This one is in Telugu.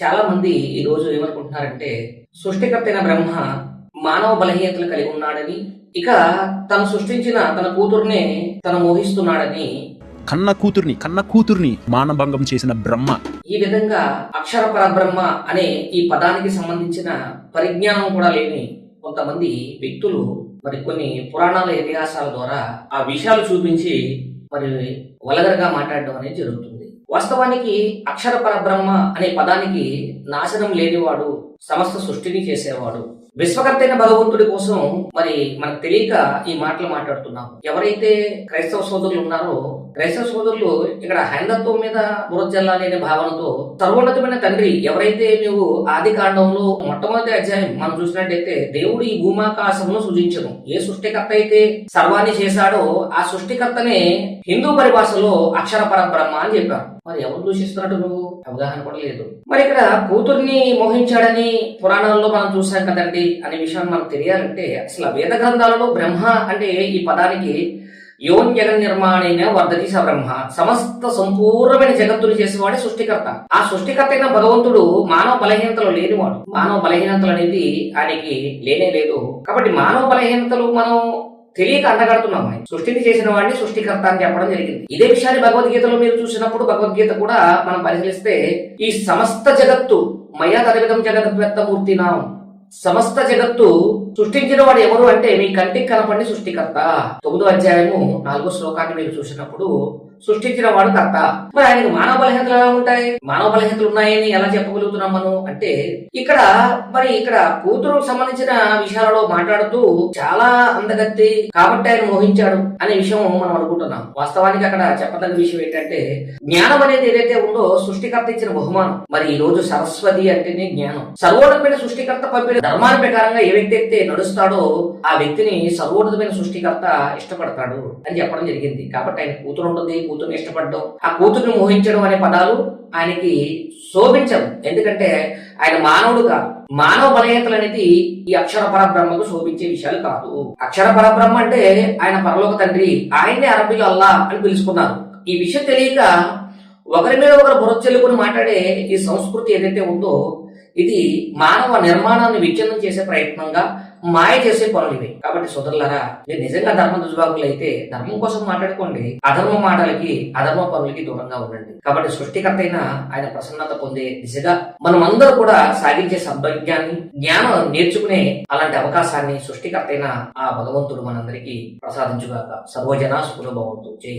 చాలా మంది ఈ రోజు ఏమనుకుంటున్నారంటే సృష్టికర్త అయిన బ్రహ్మ మానవ బలహీనతలు కలిగి ఉన్నాడని ఇక తను సృష్టించిన తన కూతుర్నే తను మోహిస్తున్నాడని. కన్న కూతుర్ని కన్న కూతుర్ని మానభంగం చేసిన బ్రహ్మ. ఈ విధంగా అక్షర పరబ్రహ్మ అనే ఈ పదానికి సంబంధించిన పరిజ్ఞానం కూడా లేని కొంతమంది వ్యక్తులు మరి కొన్ని పురాణాల ఇతిహాసాల ద్వారా ఆ విషయాలు చూపించి మరి వలగరగా మాట్లాడడం అనేది జరుగుతుంది. వాస్తవానికి అక్షర పరబ్రహ్మ అనే పదానికి నాశనం లేనివాడు సమస్త సృష్టిని చేసేవాడు. విశ్వకర్తైన భగవంతుడి కోసం మరి మనకు తెలియక ఈ మాటలు మాట్లాడుతున్నాం ఎవరైతే క్రైస్తవ సోదరులు ఉన్నారో క్రైస్తవ సోదరులు ఇక్కడ హైందత్వం మీద బురజల్లాలి అనే భావనతో సర్వోన్నతమైన తండ్రి ఎవరైతే నువ్వు ఆది కాండంలో మొట్టమొదటి అధ్యాయం మనం చూసినట్టయితే దేవుడు ఈ భూమాకాశంలో సృజించను. ఏ సృష్టికర్త అయితే సర్వాన్ని చేశాడో ఆ సృష్టికర్తనే హిందూ పరిభాషలో అక్షర పరబ్రహ్మ అని చెప్పారు. మరి ఎవరు దూషిస్తున్నట్టు నువ్వు అవగాహన కూడా లేదు మరి ఇక్కడ కూతుర్ని మోహించాడని పురాణాల్లో మనం చూసాం కదండి అనే విషయాన్ని మనకు తెలియాలంటే అసలు వేద గ్రంథాలలో బ్రహ్మ అంటే ఈ పదానికి యోన్ జగన్ నిర్మాణైన వర్ధతి బ్రహ్మ సమస్త సంపూర్ణమైన జగత్తులు చేసేవాడే సృష్టికర్త. ఆ సృష్టికర్త అయిన భగవంతుడు మానవ బలహీనతలు లేనివాడు. మానవ బలహీనతలు అనేది ఆయనకి లేనే లేదు. కాబట్టి మానవ బలహీనతలు మనం తెలియక అండగడుతున్నాం ఆయన. సృష్టిని చేసిన వాడిని సృష్టికర్త అని చెప్పడం జరిగింది. ఇదే విషయాన్ని భగవద్గీతలో మీరు చూసినప్పుడు భగవద్గీత కూడా మనం పరిశీలిస్తే ఈ సమస్త జగత్తు మయా తరవిధం జగద్వేత్త నాం సమస్త జగత్తు సృష్టించిన వాడు ఎవరు అంటే మీ కంటికి కనపడి సృష్టికర్త. తొమ్మిదో అధ్యాయము నాలుగో శ్లోకాన్ని మీరు చూసినప్పుడు సృష్టించిన వాడు కర్త మరి ఆయనకు మానవ బలహీనతలు ఎలా ఉంటాయి? మానవ బలహీనతలు ఉన్నాయని ఎలా చెప్పగలుగుతున్నాం మనం? అంటే ఇక్కడ మరి ఇక్కడ కూతురు సంబంధించిన విషయాలలో మాట్లాడుతూ చాలా అందగత్తి కాబట్టి ఆయన మోహించాడు అనే విషయం మనం అనుకుంటున్నాం. వాస్తవానికి అక్కడ చెప్పదగ్గ విషయం ఏంటంటే జ్ఞానం అనేది ఏదైతే ఉందో సృష్టికర్త ఇచ్చిన బహుమానం. మరి ఈ రోజు సరస్వతి అంటేనే జ్ఞానం. సర్వోన్నతమైన సృష్టికర్త పంపిన ధర్మాల ప్రకారంగా ఏ వ్యక్తి అయితే నడుస్తాడో ఆ వ్యక్తిని సర్వోన్నతమైన సృష్టికర్త ఇష్టపడతాడు అని చెప్పడం జరిగింది. కాబట్టి ఆయన కూతురు ఉంటుంది కూతురుని ఇష్టపడడం. ఆ కూతురుని మోహించడం అనే పదాలు ఆయనకి శోభించవు. ఎందుకంటే ఆయన మానవుడు కాదు. మానవ బలహీనతలు అనేది ఈ అక్షర పరబ్రహ్మకు శోభించే విషయాలు కాదు. అక్షర పరబ్రహ్మ అంటే ఆయన పరలోక తండ్రి. ఆయన్నే అరబీలు అల్లా అని పిలుచుకున్నారు. ఈ విషయం తెలియక ఒకరి మీద ఒకరు బురచెల్లుకుని మాట్లాడే ఈ సంస్కృతి ఏదైతే ఉందో ఇది మానవ నిర్మాణాన్ని విచ్ఛిన్నం చేసే ప్రయత్నంగా మాయ చేసే పనులు ఇవి. కాబట్టి సోదరులారా మీరు నిజంగా ధర్మ దుర్భాగులు అయితే ధర్మం కోసం మాట్లాడుకోండి. అధర్మ మాటలకి అధర్మ పనులకి దూరంగా ఉండండి. కాబట్టి సృష్టికర్త అయిన ఆయన ప్రసన్నత పొందే దిశగా మనమందరూ కూడా సాగించే సద్భాగ్యాన్ని జ్ఞానం నేర్చుకునే అలాంటి అవకాశాన్ని సృష్టికర్త అయిన ఆ భగవంతుడు మనందరికీ ప్రసాదించుగాక. సర్వజన సుఖభవంతు జై